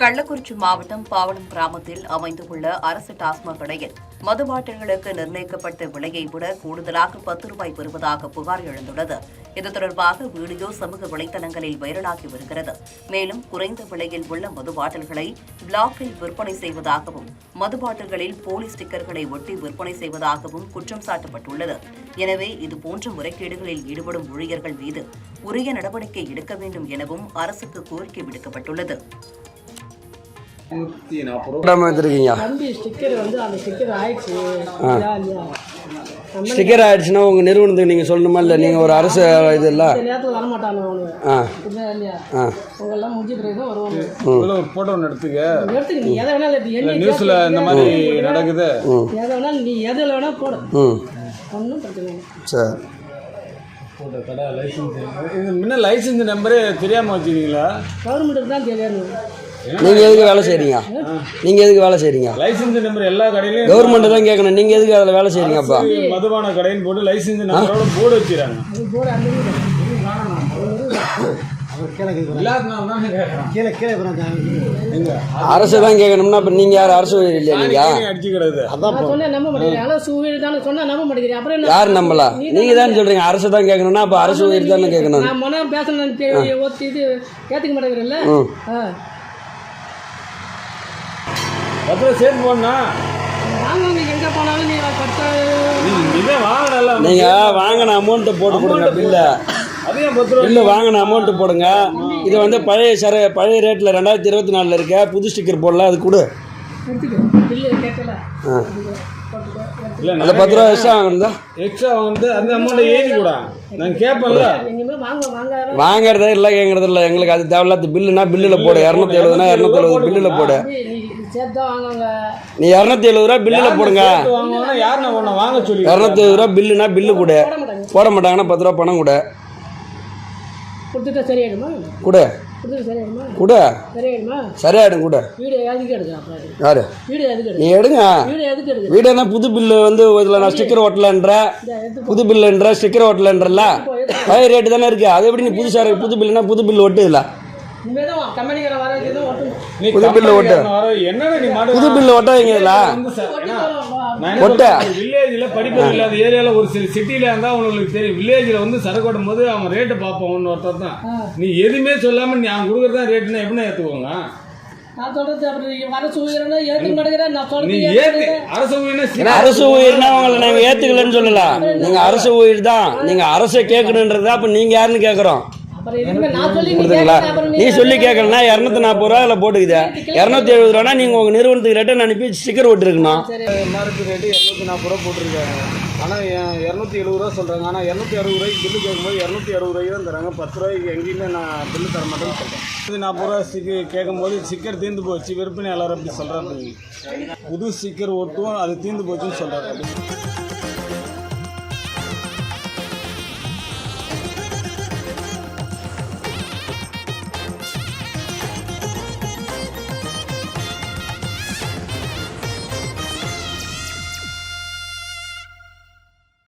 கள்ளக்குறிச்சி மாவட்டம் பாவனம் கிராமத்தில் அமைந்துள்ள அரசு டாஸ்மாக் கடையில் மது பாட்டில்களுக்கு நிர்ணயிக்கப்பட்ட விலையை விட கூடுதலாக பத்து ரூபாய் பெறுவதாக புகார் எழுந்துள்ளது. இது தொடர்பாக வீடியோ சமூக வலைதளங்களில் வைரலாகி வருகிறது. மேலும் குறைந்த விலையில் உள்ள மது பாட்டில்களை பிளாக்கில் விற்பனை செய்வதாகவும் மது பாட்டில்களில் போலி ஸ்டிக்கர்களை ஒட்டி விற்பனை செய்வதாகவும் குற்றம் சாட்டப்பட்டுள்ளது. எனவே இதுபோன்ற முறைகேடுகளில் ஈடுபடும் ஊழியர்கள் மீது உரிய நடவடிக்கை எடுக்க வேண்டும் எனவும் அரசுக்கு கோரிக்கை விடுக்கப்பட்டுள்ளது. நூற்றி நாற்பது ரூபா போடாமல் வச்சுருக்கீங்க? தம்பி ஸ்டிக்கர் வந்து அந்த ஸ்டிக்கர் ஆயிடுச்சு. இல்லையா இல்லையா? நம்ம ஸ்டிக்கர் ஆயிடுச்சுன்னா உங்கள் நிறுவனத்துக்கு நீங்கள் சொல்லணுமா இல்லை? நீங்கள் ஒரு அரசு இது இல்லை? நேரத்தில் ஆ. இல்லையா? ஆ. முடிஞ்ச பிறகு வருவாங்க. ஒரு ஃபோட்டோ ஒன்று எடுத்துக்க. எடுத்துக்க நீ எதை வேணாலும் எடுத்து நியூஸில் இந்த மாதிரி நடக்குது. எதை வேணாலும் நீ எதில் வேணால் போடு. ம். ஒன்றும் பிரச்சனை இல்லை. சரி. ஃபோட்டோ கடை லைசன்ஸ் இது முன்ன லைசன்ஸ் நம்பரே தெரியாமல் வச்சுருக்கீங்களா? கவர்மெண்ட்டுக்கு தான் தெரியாது. நீங்கள் எதுக்கு வேலை செய்கிறீங்க நீங்கள் எதுக்கு வேலை செய்கிறீங்க லைசன்ஸ் நம்பர் எல்லா கடையிலையும் கவர்மெண்ட்டு தான் கேட்கணும். நீங்கள் எதுக்கு அதில் வேலை செய்கிறீங்க அப்பா மதுபான கடைன்னு போட்டு லைசன்ஸ் நம்பரோட போர்டு வச்சுறாங்க அரசு தான் கேட்கணும்னா அப்போ நீங்கள் யார்? அரசு இல்லையா நீங்கள் யார் நம்பலா நீங்கள் தான் சொல்கிறீங்க அரசு தான் கேட்கணும்னா அப்போ அரசு உயிர் தானே கேட்கணும். பேசணும் ஏற்றுக்க மாட்டேங்கிறேன்ல ம் ஆ பத்திரம் சேர்த்து போடணா வாங்க எங்கே போனாலும் நீ பத்து இதே வாங்கல நீங்கள் வாங்கின அமௌண்ட்டை போட்டு கொடுங்க பில்லை பில்லு வாங்கின அமௌண்ட்டு போடுங்க. இது வந்து பழைய சர பழைய ரேட்டில் ரெண்டாயிரத்தி இருபத்தி நாலில் இருக்க புது ஸ்டிக்கர் போடல அது கொடு. எடுத்துக்க பில்லு கேட்கல. ஆ. இல்லை அந்த பத்து ரூபா எக்ஸ்ட்ரா வாங்கினதா எக்ஸ்ட்ரா வந்து அந்த கூட. வாங்குறதே இல்லை கேட்குறது இல்லை. எங்களுக்கு அது தேவையில்லாத பில்லுனா பில்லில் போடு. இரநூத்தி எழுபதுனா இரநூத்தி எழுபது பில்லில் போடு. நீ இரநூத்தி எழுபது ரூபா பில்லில் போடுங்க. வாங்குவாங்கன்னா யார் நான் உன்னை வாங்க சொல்லி இரநூத்தி எழுபது ரூபா பில்லுனா பில்லு கொடு. போட மாட்டாங்க. போட மாட்டாங்கன்னா பத்து ரூபா பணம் கொடு. கொடுத்துட்டா சரியாயிடுமா? கொடு. கொடு? சரியாயிடும் கொடு? யாரு? நீ எடுங்க. வீடு என்ன புது பில்லு வந்து இதில் நான் ஸ்டிக்கர் ஓட்டலன்ற? புது பில்லுன்ற ஸ்டிக்கர் ஓட்டலன்றல பழைய ரேட்டு தானே இருக்கு. அது எப்படி நீ புதுசாக புது பில்லுனா புது பில்லு ஒட்டு புது பில்லு ஒட்டு. புது பில்லு ஒட்டாதீங்க இதில். வந்து சார், ஏன்னா, ஒட்டும் நான் என்ன ஒட்ட. வில்லேஜ்ல படிப்பறிவு இல்லாத ஏரியால ஒரு சில சிட்டில இருந்தா அவங்களுக்கு தெரியும். வில்லேஜ்ல வந்து சரக்கு ஓட்டும் போது அவன் ரேட்டை பார்ப்பான் ஒன்னு ஒருத்தர் தான். நீ எதுவுமே சொல்லாம நீ அவன் கொடுக்கறதா ரேட்டுனா எப்படி ஏத்துக்கோங்க நான் சொல்றது அப்புறம் நீங்க வர சூழ்நிலை ஏற்றுக்க மாட்டேங்கிறேன் நான் நீ சொல்றது ஏத்து. அரசு ஊழியர்னா சி- அரசு உயிர்னா உங்களை நாங்கள் ஏற்றுக்கலன்னு சொல்லல நீங்கள் அரசு உயிர் தான். நீங்கள் அரசை கேட்கணுன்றது அப்போ நீங்கள் யாருன்னு கேட்குறோம் நீ சொல்லி கேட்கலனா இரநூத்தி நாற்பது ரூபா அதில் போட்டுக்குது இரநூத்தி எழுபது ரூபானா நீங்கள் உங்கள் நிறுவனத்துக்கு ரிட்டன் அனுப்பி ஸ்டிக்கர் ஒட்டிருக்கணும். மார்க்கு ரேட்டு இரநூத்தி நாற்பது ரூபா போட்டிருக்காங்க. ஆனால் இரநூத்தி எழுபது ரூபா சொல்கிறாங்க ஆனால் இரநூத்தி அறுபது ரூபாய்க்கு பில்லு கேட்கும்போது இரநூத்தி அறுபது ரூபாய்க்கு தான் தராங்க. பத்து ரூபாய்க்கு எங்கேயுமே நான் பில்லு தர மாட்டேன்னு சொல்கிறேன் இது நாற்பது ரூபா ஸ்டிக்கர் கேட்கும்போது ஸ்டிக்கர் தீர்ந்து போச்சு. விற்பனையாளர் அப்படி சொல்கிறாரு புது ஸ்டிக்கர் ஒட்டும் அது தீர்ந்து போச்சுன்னு சொல்கிறாரு